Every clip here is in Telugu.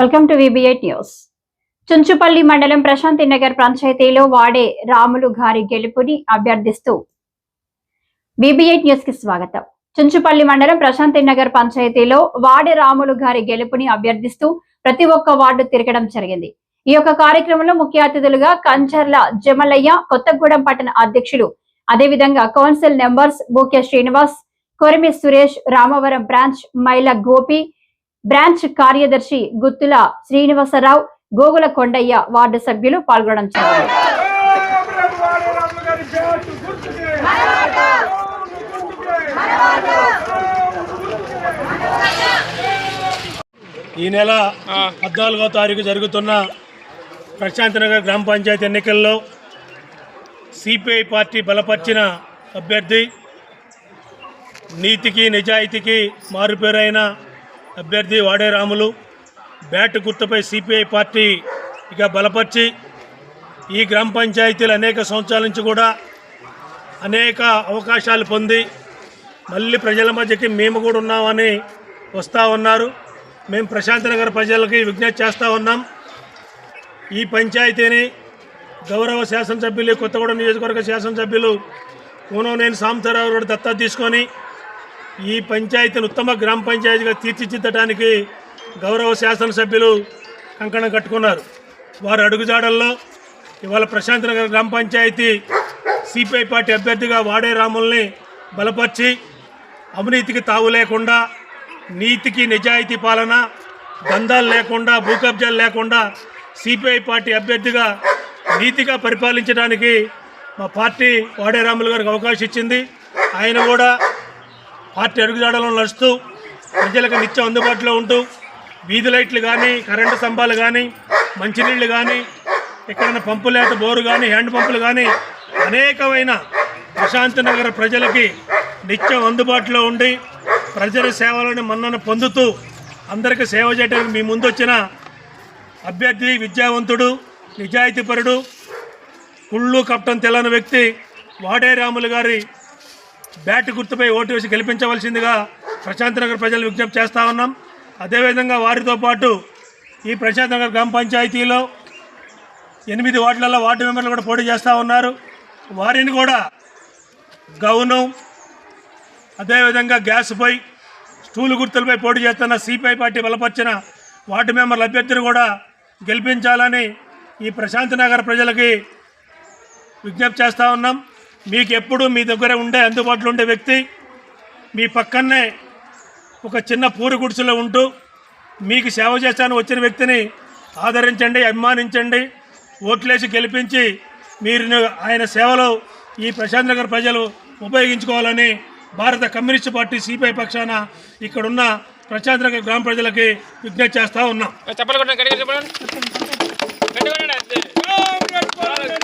వెల్కమ్ టు విబిఐట్ న్యూస్ చుంచుపల్లి మండలం ప్రశాంతి నగర్ పంచాయతీలో వాడే రాములు గారి గెలుపుని అభ్యర్థిస్తూ బీబీఐ న్యూస్కి స్వాగతం. చుంచుపల్లి మండలం ప్రశాంతి నగర్ పంచాయతీలో వాడే రాములు గారి గెలుపుని అభ్యర్థిస్తూ ప్రతి ఒక్క వార్డు తిరగడం జరిగింది. ఈ యొక్క కార్యక్రమంలో ముఖ్య అతిథులుగా కంచర్ల జమలయ్య కొత్తగూడెం పట్టణ అధ్యక్షులు అదేవిధంగా council members Buke Srinivas Korimi Suresh Ramavaram branch Maila Gopi branch కార్యదర్శి గుత్తుల శ్రీనివాసరావు గోగుల కొండయ్య వార్డు సభ్యులు పాల్గొనడం జరిగింది. ఈ నెల పద్నాలుగో తారీఖు జరుగుతున్న ప్రశాంతనగర్ గ్రామ పంచాయతీ ఎన్నికల్లో సిపిఐ పార్టీ బలపరిచిన అభ్యర్థి నీతికి నిజాయితీకి మారుపేరైన అభ్యర్థి వాడే రాములు బ్యాట్ గుర్తుపై సిపిఐ పార్టీ ఇక బలపరిచి ఈ గ్రామ పంచాయతీలు అనేక సంవత్సరాల నుంచి కూడా అనేక అవకాశాలు పొంది మళ్ళీ ప్రజల మధ్యకి మేము కూడా ఉన్నామని వస్తూ ఉన్నారు. మేము ప్రశాంత్ నగర్ ప్రజలకి విజ్ఞప్తి చేస్తూ ఉన్నాం. ఈ పంచాయతీని గౌరవ శాసనసభ్యులు కొత్తగూడెం నియోజకవర్గ శాసనసభ్యులు కూనోనేని సాంబశివరావు గారు దత్తత తీసుకొని ఈ పంచాయతీని ఉత్తమ గ్రామ పంచాయతీగా తీర్చిదిద్దడానికి గౌరవ శాసనసభ్యులు కంకణం కట్టుకున్నారు. వారు అడుగుజాడల్లో ఇవాళ ప్రశాంత్ నగర్ గ్రామ పంచాయతీ సిపిఐ పార్టీ అభ్యర్థిగా వాడే రాముల్ని బలపరిచి అవినీతికి తావు లేకుండా నీతికి నిజాయితీ పాలన దందాలు లేకుండా భూకబ్జాలు లేకుండా సిపిఐ పార్టీ అభ్యర్థిగా నీతిగా పరిపాలించడానికి మా పార్టీ వాడేరాములు గారికి అవకాశం ఇచ్చింది. ఆయన కూడా పార్టీ అడుగుజాడలో నడుస్తూ ప్రజలకు నిత్యం అందుబాటులో ఉంటూ వీధి లైట్లు కానీ కరెంటు స్తంభాలు కానీ మంచినీళ్ళు కానీ ఎక్కడైనా పంపు లేక బోరు కానీ హ్యాండ్ పంపులు కానీ అనేకమైన ప్రశాంతి నగర ప్రజలకి నిత్యం అందుబాటులో ఉండి ప్రజల సేవలను మన్నన పొందుతూ అందరికీ సేవ చేయడానికి మీ ముందు వచ్చిన అభ్యర్థి విద్యావంతుడు నిజాయితీపరుడు కుళ్ళు కప్పటం తెల్లని వ్యక్తి వాడే రాములు గారి బ్యాట్ గుర్తుపై ఓటు వేసి గెలిపించవలసిందిగా ప్రశాంత్ నగర్ ప్రజలు విజ్ఞప్తి చేస్తూ ఉన్నాం. అదేవిధంగా వారితో పాటు ఈ ప్రశాంత్ నగర్ గ్రామ పంచాయతీలో ఎనిమిది వార్డులలో వార్డు మెంబర్లు కూడా పోటీ చేస్తూ ఉన్నారు. వారిని కూడా గౌను అదేవిధంగా గ్యాస్పై స్టూలు గుర్తులపై పోటీ చేస్తున్న సిపిఐ పార్టీ బలపరిచిన వార్డు మెంబర్ల అభ్యర్థిని కూడా గెలిపించాలని ఈ ప్రశాంత్ నగర్ ప్రజలకి విజ్ఞప్తి చేస్తూ ఉన్నాం. మీకు ఎప్పుడు మీ దగ్గర ఉండే అందుబాటులో ఉండే వ్యక్తి మీ పక్కనే ఒక చిన్న పూరి గుడిసెలో ఉంటూ మీకు సేవ చేస్తాను వచ్చిన వ్యక్తిని ఆదరించండి అభిమానించండి ఓట్లేసి గెలిపించి మీరు ఆయన సేవలో ఈ ప్రశాంత్ నగర్ ప్రజలు ఉపయోగించుకోవాలని భారత కమ్యూనిస్ట్ పార్టీ సిపిఐ పక్షాన ఇక్కడున్న ప్రశాంత్ నగర్ గ్రామ ప్రజలకి విజ్ఞప్తి చేస్తూ ఉన్నాం.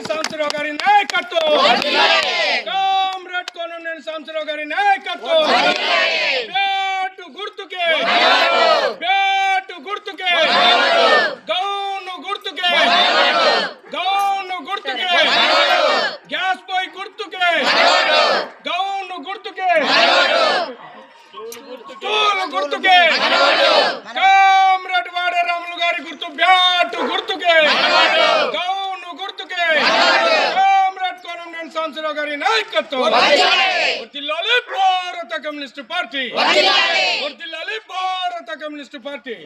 సాంబశివరావు గారి నాయకత్వం. కామ్రేడ్ కోనంనేని సాంబశివరావు గారి నాయకత్వం. గుర్తుకే బ్యాటు గుర్తుకే గౌను గుర్తుకే గౌను గుర్తుకే గ్యాస్ బాయ్ గుర్తుకే గౌను గుర్తుకే స్టూల్ గుర్తుకే. కామ్రేడ్ వాడే రాములు గారి గుర్తు బ్యాటు గుర్తుకే. గౌను గుర్తుకే. కామ్రేడ్ కోనంనేని సాంబశివరావు గారి నాయకత్వం. వర్ధిల్లాలి భారత కమ్యూనిస్ట్ పార్టీ. వర్ధిల్లాలి భారత కమ్యూనిస్ట్ పార్టీ.